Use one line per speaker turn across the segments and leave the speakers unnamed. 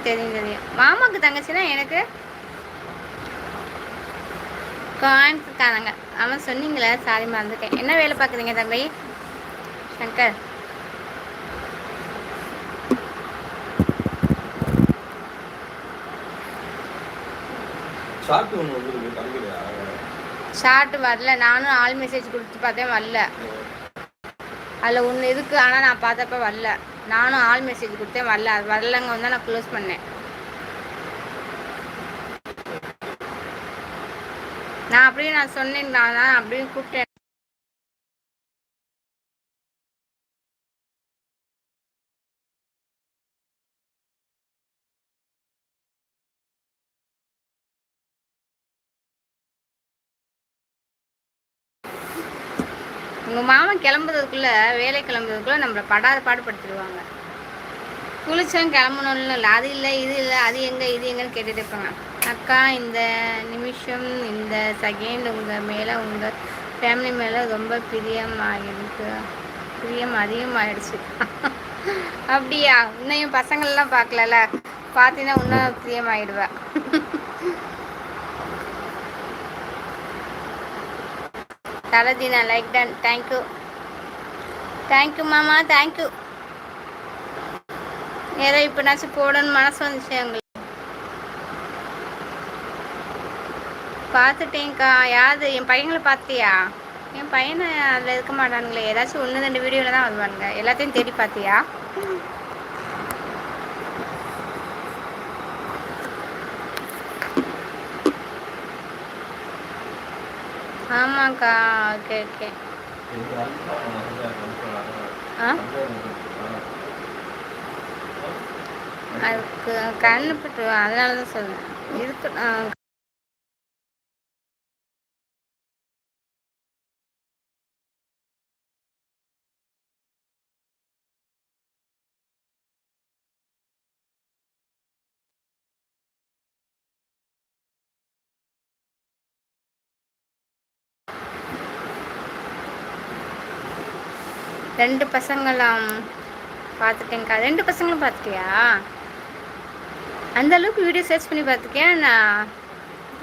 ம் தெரியும் தெரியும் மாமாவுக்கு தங்கச்சினா எனக்கு கோயம்புத்தூர்காரங்க ஆமாம் சொன்னீங்களே சாரி மறந்துட்டேன். என்ன வேலை பார்க்குறீங்க தம்பி? சங்கர்.
ஷார்ட்
வரல. நானும் ஆல் மெசேஜ் கொடுத்து பார்த்தேன் வரல. அதில் ஒன்று இருக்கு ஆனால் நான் பார்த்தப்ப வரல. நானும் ஆள் மெசேஜ் கொடுத்தேன். வரல அது வரலங்க வந்து நான் க்ளோஸ் பண்ணேன். நான் அப்படியே நான் சொன்னேன் நான் அப்படியே கூப்பிட்டேன். உங்கள் மாமன் கிளம்புறதுக்குள்ளே வேலை கிளம்புறதுக்குள்ளே நம்மளை படாத பாடுபடுத்திடுவாங்க குளிச்சோம் கிளம்பணும்னு இல்லை அது இல்லை இது இல்லை அது எங்கே இது எங்கன்னு கேட்டுட்டு இருப்பாங்க. அக்கா இந்த நிமிஷம் இந்த செகண்ட் உங்கள் மேலே உங்கள் ஃபேமிலி மேலே ரொம்ப பிரியம் ஆகிருக்கு பிரியம் அதிகமாகிடுச்சு அப்படியா? இன்னும் பசங்கள்லாம் பார்க்கலல? பார்த்தீங்கன்னா இன்னும் பிரியமாயிடுவேன் தலதீனா லைக் டன் தேங்க்யூ தேங்க்யூ மாமா. தேங்க்யூ ஏதோ இப்போனாச்சும் போடணும்னு மனசு வந்துச்சு எங்களுக்கு. பார்த்துட்டேங்க்கா யாரு? என் பையங்களை பார்த்தியா? என் பையனை அதில் இருக்க மாட்டானுங்களே. ஏதாச்சும் ஒன்று ரெண்டு வீடியோவில் தான் வருவானுங்க. எல்லாத்தையும் தேடி பார்த்தியா? ஆமாக்கா ஓகே ஓகே. ஆ? அதுக்கு கண்ணு பட்டு அதனால தான் சொல்லுவேன் இருக்கு ரெண்டு பசங்களாம் பார்த்துட்டேங்க்கா ரெண்டு பசங்களும் பார்த்துட்டியா? அந்த அளவுக்கு வீடியோ சர்ச் பண்ணி பார்த்துருக்கியா நான்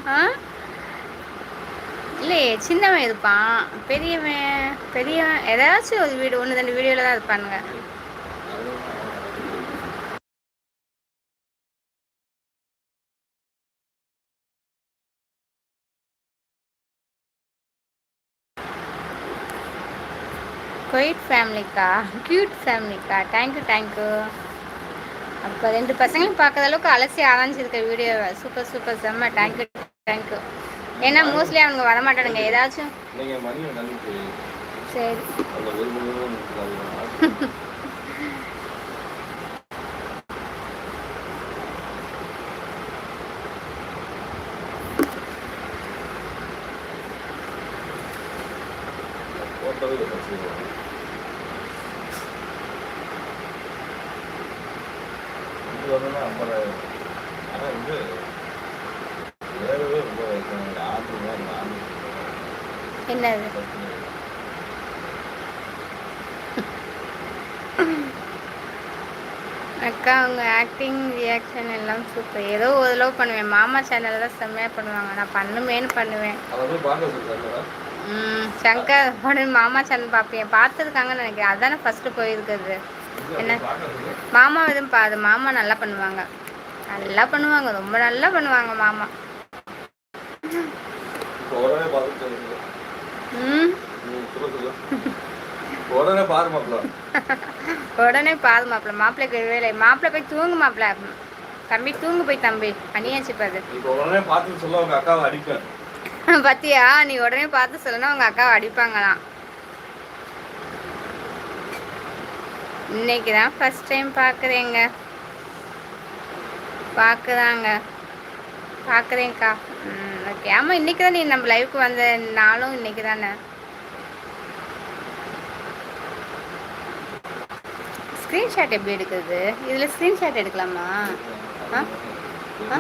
ஆ? இல்லையே சின்னவன் இருப்பான் பெரியவன் பெரியவன் ஏதாச்சும் ஒரு வீடு ஒன்று ரெண்டு வீடியோவில் தான் இருப்பானுங்க. குயிட் ஃபேமிலிக்கா க்யூட் ஃபேமிலிக்கா தேங்க்யூ தேங்க்யூ அப்போ ரெண்டு பசங்களும் பார்க்குற அளவுக்கு அலசி ஆராய்ச்சிருக்க வீடியோ சூப்பர் சூப்பர் செம்ம. தேங்க்யூ தேங்க்யூ ஏன்னா மோஸ்ட்லி அவங்க வரமாட்டானுங்க. ஏதாச்சும்.
நீங்கள் மணி நம்பிக்கை
சரி.
அந்த இது வரணும்னா ஐம்பதாயிரம். ரொம்ப ஆண்டு ஆண்டு
என்னது? அக்கா அவங்க ஆக்டிங் ரியாக்ஷன் எல்லாம் சூப்பர் ஏதோ ஓரளவு பண்ணுவேன். மாமா சேனலில் தான் செம்மையாக பண்ணுவாங்க. நான் பண்ணுமேன்னு பண்ணுவேன். சங்கர் உடனே மாமா சேனல் பார்ப்பேன் பார்த்துருக்காங்கன்னு நினைக்கிறேன். அதானே ஃபஸ்ட்டு போயிருக்குது. என்ன? மாமா எதுவும் பாது மாமா நல்லா பண்ணுவாங்க. நல்லா பண்ணுவாங்க. ரொம்ப நல்லா பண்ணுவாங்க மாமா.
உடனே பாரு மாப்பிள்ள.
உடனே பாது மாப்பிள்ள. மாப்பிள்ளைக்கு வேலை. மாப்பிள்ளை போய் தூங்கு மாப்பிள்ள. தம்பி தூங்கு போய் தம்பி. அணியாச்சு பாரு.
உடனே பார்த்து சொல்ல உங்க அக்காவை அடிப்பேன்.
பத்தியா? நீ உடனே பார்த்து சொல்லணும் உங்க அக்காவை அடிப்பாங்களாம். இன்னைக்கு தான் ஃபர்ஸ்ட் டைம் பார்க்குறேங்க பார்க்குறாங்க பார்க்குறேங்க்கா ம் ஓகே ஆமாம் இன்னைக்கு தான் நீ நம்ம லைவுக்கு வந்த நாளும் இன்னைக்குதானே ஸ்க்ரீன்ஷாட் எப்படி எடுக்கிறது? இதில் ஸ்க்ரீன்ஷாட் எடுக்கலாமா? ஆ? ஆ?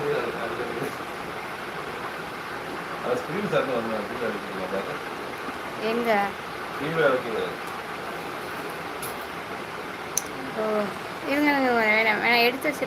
ஸ்க்ரீன் வந்து கீழே
எங்கே?
கீழே
ஓ இருங்க, வேணாம் வேணாம் எடுத்து வச்சுட்டு